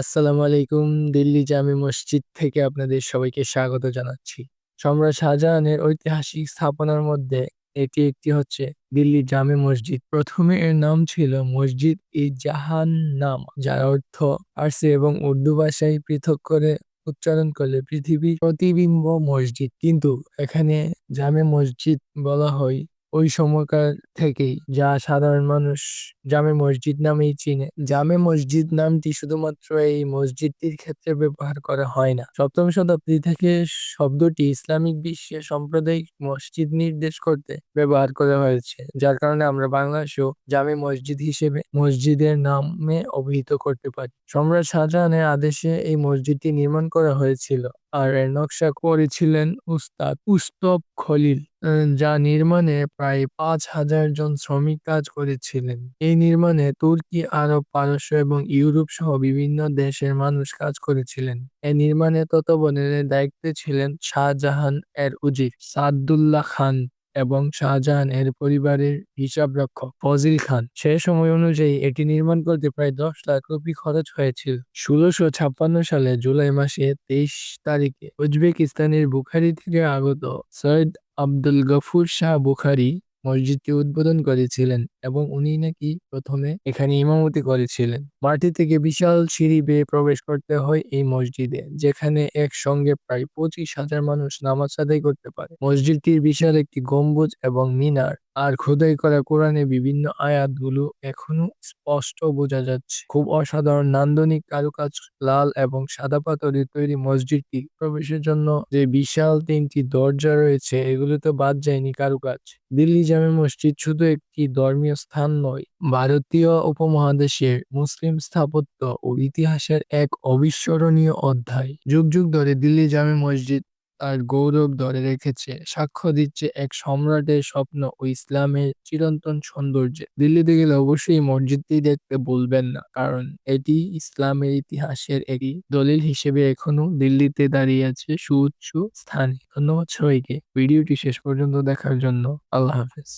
আসসালামু আলাইকুম। দিল্লি জামে মসজিদ থেকে আপনাদের সবাইকে স্বাগত জানাচ্ছি। সম্রাট শাহজাহানের ঐতিহাসিক স্থাপনার মধ্যে এটি একটি হচ্ছে দিল্লি জামে মসজিদ। প্রথমে এর নাম ছিল মসজিদ ই জাহান নাম যার অর্থ ফার্সি এবং উর্দু ভাষায় পৃথক করে উচ্চারণ করলে পৃথিবীর প্রতিবিম্ব মসজিদ। কিন্তু এখানে জামে মসজিদ বলা হয় ওই সময়কার থেকেই, যা সাধারণ মানুষ জামে মসজিদ নামেই চিনে। জামে মসজিদ নামটি শুধুমাত্র এই মসজিদটির ক্ষেত্রে ব্যবহার করা হয় না। সপ্তম শতাব্দী থেকে শব্দটি ইসলামিক বিশ্বে সাম্প্রদায়িক মসজিদ নির্দেশ করতে ব্যবহার করা হয়েছে, যার কারণে আমরা বাংলাদেশেও জামে মসজিদ হিসেবে মসজিদের নামে অভিহিত করতে পারি। সম্রাট শাহজাহানের আদেশে এই মসজিদটি নির্মাণ করা হয়েছিল আর এর নকশা করেছিলেন উস্তাদ উস্তব খলিল যা নির্মাণে প্রায় পাঁচ হাজার জন শ্রমিক কাজ করেছিলেন। এই নির্মাণে তুর্কি, আরব, পারস্য এবং ইউরোপ সহ বিভিন্ন দেশের মানুষ কাজ করেছিলেন। এ নির্মাণের তত্ত্বাবধানের দায়িত্বে ছিলেন শাহজাহান এর উজির সাদুল্লাহ খান এবং শাহজাহান এর পরিবারের হিসাবরক্ষক ফজিল খান। সে সময় অনুযায়ী এটি নির্মাণ করতে প্রায় দশ লাখ রুপি খরচ হয়েছিল। ষোলোশো ছাপ্পান্ন সালে জুলাই মাসে তেইশ তারিখে উজবেকিস্তানের বুখারি থেকে আগত সৈয়দ আব্দুল গফুর শাহ বুখারি মসজিদটি উদ্বোধন করেছিলেন। এবং উনি নাকি প্রথমে এখানে ইমামতি করেছিলেন। মাটি থেকে বিশাল সিঁড়ি বেয়ে প্রবেশ করতে হয় এই মসজিদে, যেখানে একসঙ্গে প্রায় পঁচিশ হাজার মানুষ নামাজ আদায় করতে পারে। মসজিদটির বিশাল একটি গম্বুজ এবং মিনার আর খোদাই করা কোরআনে বিভিন্ন আয়াতগুলো এখনও স্পষ্ট বোঝা যাচ্ছে। খুব অসাধারণ নান্দনিক কারুকাজ, লাল এবং সাদা পাথরের তৈরি মসজিদটি প্রবেশের জন্য যে বিশাল তিনটি দরজা রয়েছে এগুলোতে বাদ যায়নি কারুকাজ। দিল্লি জামে মসজিদ শুধু একটি ধর্মীয় স্থান নয় ভারতীয় উপমহাদেশের মুসলিম স্থাপত্য ও ইতিহাসের এক অবিস্মরণীয় অধ্যায়। যুগ যুগ ধরে দিল্লি জামে মসজিদ তার গৌরব ধরে রেখেছে, সাক্ষ্য দিচ্ছে এক সম্রাটের স্বপ্ন ও ইসলামের চিরন্তন সৌন্দর্যে। দিল্লিতে গেলে অবশ্যই মসজিদটি দেখতে বলবেন না, কারণ এটি ইসলামের ইতিহাসের একটি দলিল হিসেবে এখনও দিল্লিতে দাঁড়িয়ে আছে সুউচ্চ স্থানে। ধন্যবাদ সবাইকে ভিডিওটি শেষ পর্যন্ত দেখার জন্য আল্লাহ হাফেজ।